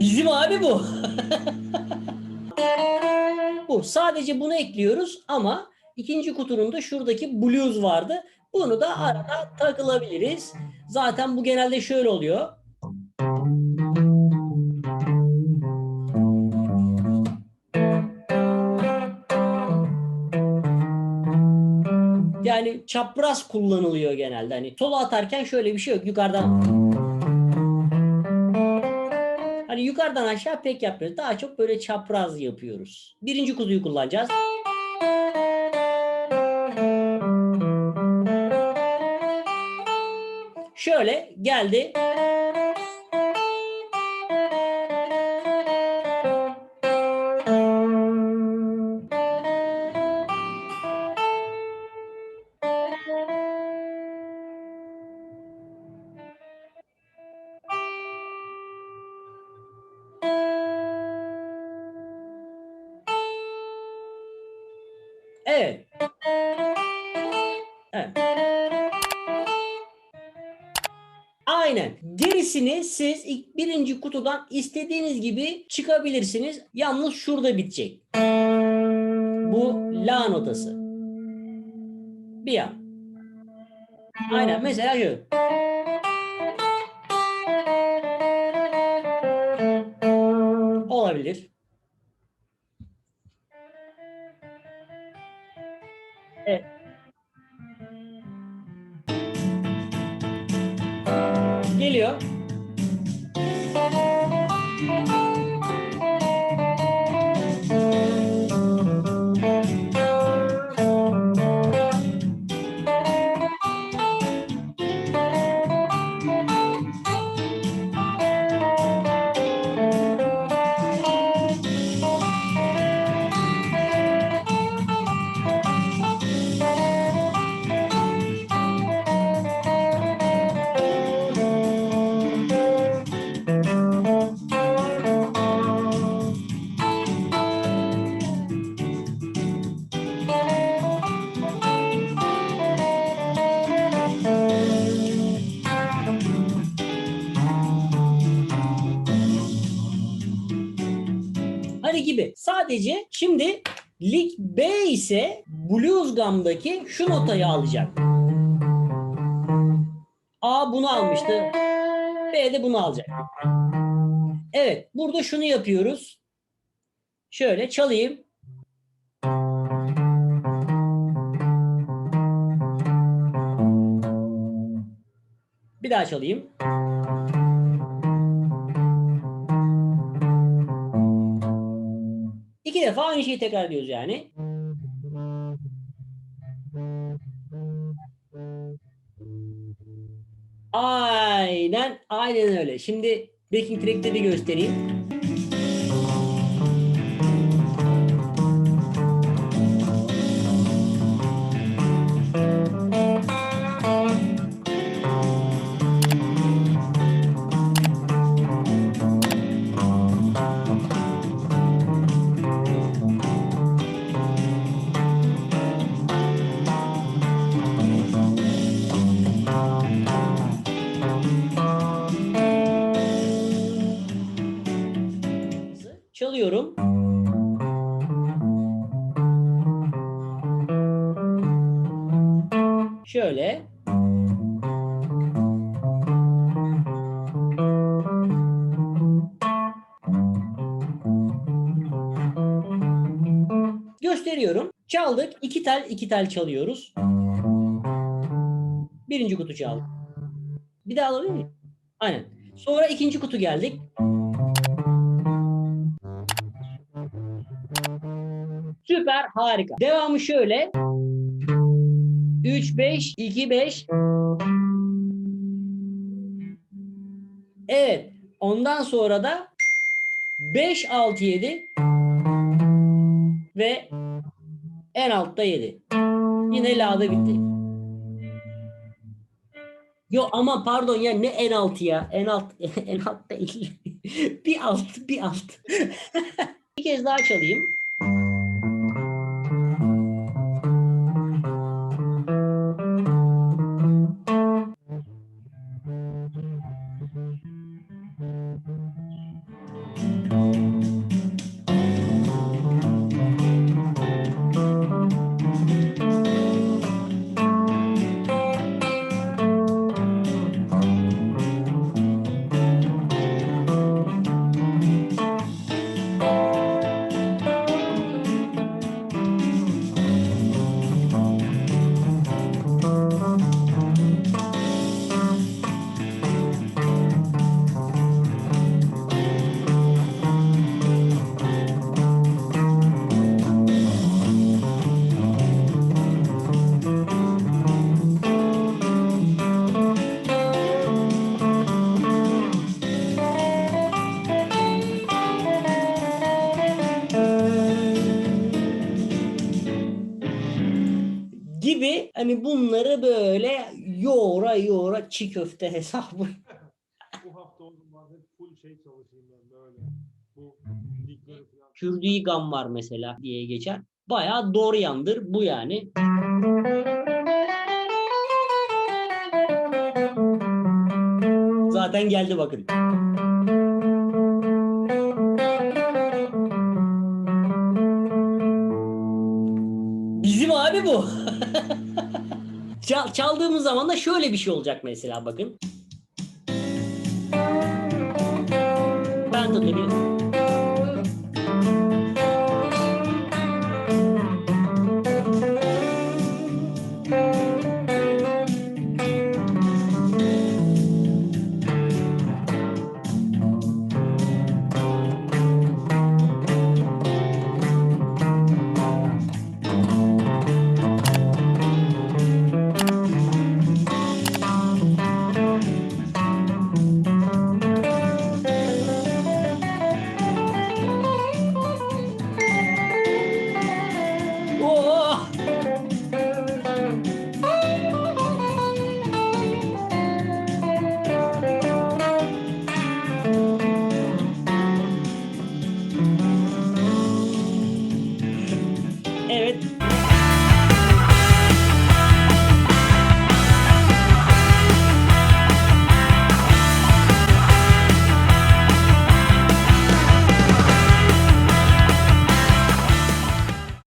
Bizim abi bu. bu. Sadece bunu ekliyoruz ama ikinci kutunun da şuradaki blues vardı. Bunu da arada takılabiliriz. Zaten bu genelde şöyle oluyor. Yani çapraz kullanılıyor genelde. Hani solo atarken şöyle bir şey yok. Yukarıdan Hani yukarıdan aşağı pek yapmıyoruz. Daha çok böyle çapraz yapıyoruz. Birinci kutuyu kullanacağız. Şöyle geldi. Evet. Aynen. Gerisini siz ilk birinci kutudan istediğiniz gibi çıkabilirsiniz. Yalnız şurada bitecek. Bu la notası. Bir an. Aynen. Mesela şu. Olabilir. Hani gibi. Sadece şimdi lig B ise Blues Gum'daki şu notayı alacak. A bunu almıştı. B de bunu alacak. Evet. Burada şunu yapıyoruz. Şöyle çalayım. Bir daha çalayım. Defa aynı şeyi tekrar ediyoruz yani. Aynen, aynen öyle. Şimdi backing track'te de göstereyim. Çalıyorum. Şöyle. Gösteriyorum. Çaldık. iki tel iki tel çalıyoruz. Birinci kutu çaldık. Bir daha alabilir miyim? Aynen. Sonra ikinci kutu geldik. Süper, harika. Devamı şöyle. 3 5 2 5 Evet. Ondan sonra da 5 6 7 ve en altta 7. Yine la'da bitti. Yo ama pardon ya ne en altı ya? En alt en alt değil. bir alt bir alt. bir kez daha çalayım. Hani bunları böyle yoğura yoğura çiğ köfte hesabı. Bu hafta o zaman hep full şey çalışayım ben böyle. Bu ligleri falan. Kürdi gam var mesela diye geçer. Bayağı Dorian'dır bu yani. Zaten geldi bakın. Abi bu. Çal- çaldığımız zaman da şöyle bir şey olacak mesela bakın. Ben tutayım. earth